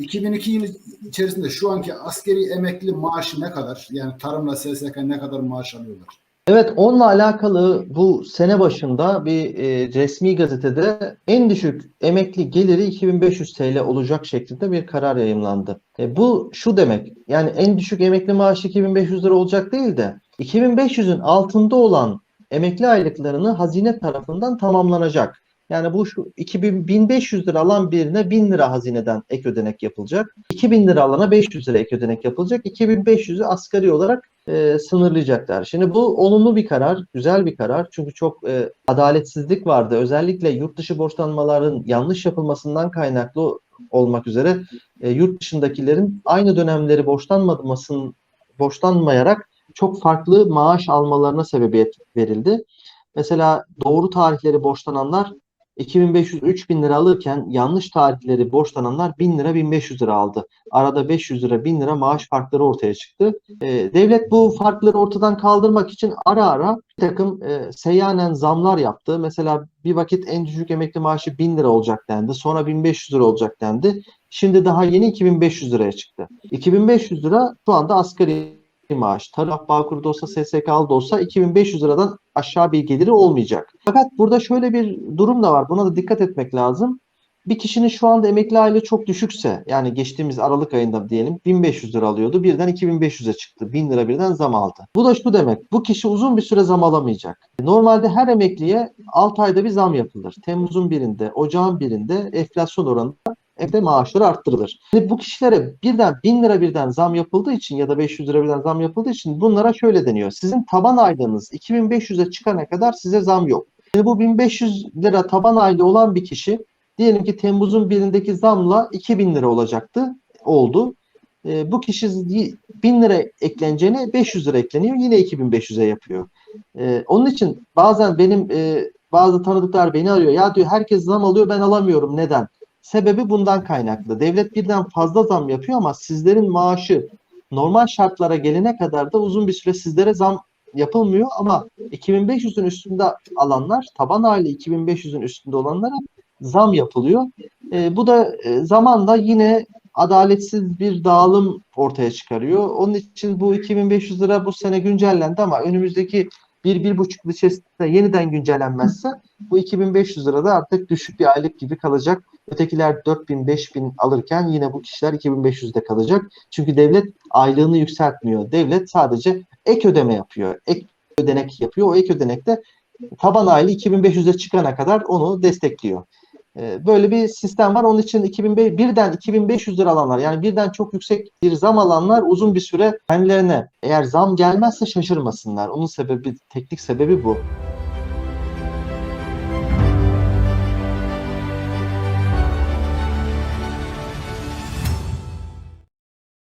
2002 yılı içerisinde şu anki askeri emekli maaşı ne kadar? Yani tarımla SSK ne kadar maaş alıyorlar? Evet, onunla alakalı bu sene başında bir e, resmi gazetede en düşük emekli geliri 2500 TL olacak şeklinde bir karar yayımlandı. E, bu şu demek, yani en düşük emekli maaşı 2500 lira olacak değil de 2500'ün altında olan emekli aylıklarını hazine tarafından tamamlanacak. Yani bu şu 2000, 1500 lira alan birine 1000 lira hazineden ek ödenek yapılacak. 2000 lira alana 500 lira ek ödenek yapılacak. 2500'ü asgari olarak e, sınırlayacaklar. Şimdi bu olumlu bir karar, güzel bir karar. Çünkü çok e, adaletsizlik vardı. Özellikle yurt dışı borçlanmaların yanlış yapılmasından kaynaklı olmak üzere e, yurt dışındakilerin aynı dönemleri borçlanmamasın, borçlanmayarak çok farklı maaş almalarına sebebiyet verildi. Mesela doğru tarihleri borçlananlar 2500-3000 lira alırken yanlış tarihleri borçlananlar 1000 lira 1500 lira aldı. Arada 500 lira 1000 lira maaş farkları ortaya çıktı. E, devlet bu farkları ortadan kaldırmak için ara ara bir takım e, seyyanen zamlar yaptı. Mesela bir vakit en düşük emekli maaşı 1000 lira olacak dendi. Sonra 1500 lira olacak dendi. Şimdi daha yeni 2500 liraya çıktı. 2500 lira şu anda asgari maaş. Tarım Bağkur'da olsa SSK'lı da olsa 2500 liradan aşağı bir geliri olmayacak. Fakat burada şöyle bir durum da var. Buna da dikkat etmek lazım. Bir kişinin şu anda emekli aile çok düşükse yani geçtiğimiz Aralık ayında diyelim 1500 lira alıyordu. Birden 2500'e çıktı. 1000 lira birden zam aldı. Bu da şu demek. Bu kişi uzun bir süre zam alamayacak. Normalde her emekliye 6 ayda bir zam yapılır. Temmuz'un birinde, ocağın birinde enflasyon oranında evde maaşları arttırılır. Şimdi bu kişilere birden 1000 lira birden zam yapıldığı için ya da 500 lira birden zam yapıldığı için bunlara şöyle deniyor. Sizin taban aylığınız 2500'e çıkana kadar size zam yok. Şimdi bu 1500 lira taban aylığı olan bir kişi diyelim ki Temmuz'un birindeki zamla 2000 lira olacaktı. Oldu. E, bu kişi 1000 lira ekleneceğine 500 lira ekleniyor. Yine 2500'e yapıyor. E, onun için bazen benim e, bazı tanıdıklar beni arıyor. Ya diyor herkes zam alıyor ben alamıyorum. Neden? Sebebi bundan kaynaklı. Devlet birden fazla zam yapıyor ama sizlerin maaşı normal şartlara gelene kadar da uzun bir süre sizlere zam yapılmıyor ama 2500'ün üstünde alanlar, taban aile 2500'ün üstünde olanlara zam yapılıyor. E, bu da e, zamanla yine adaletsiz bir dağılım ortaya çıkarıyor. Onun için bu 2500 lira bu sene güncellendi ama önümüzdeki bir, bir buçuk yıl içerisinde yeniden güncellenmezse bu 2500 lira da artık düşük bir aylık gibi kalacak. Ötekiler 4000, 5000 alırken yine bu kişiler 2500'de kalacak. Çünkü devlet aylığını yükseltmiyor. Devlet sadece ek ödeme yapıyor. Ek ödenek yapıyor. O ek ödenekte taban aylığı 2500'e çıkana kadar onu destekliyor. Böyle bir sistem var. Onun için 2005, birden 2500 lira alanlar yani birden çok yüksek bir zam alanlar uzun bir süre kendilerine eğer zam gelmezse şaşırmasınlar. Onun sebebi, teknik sebebi bu.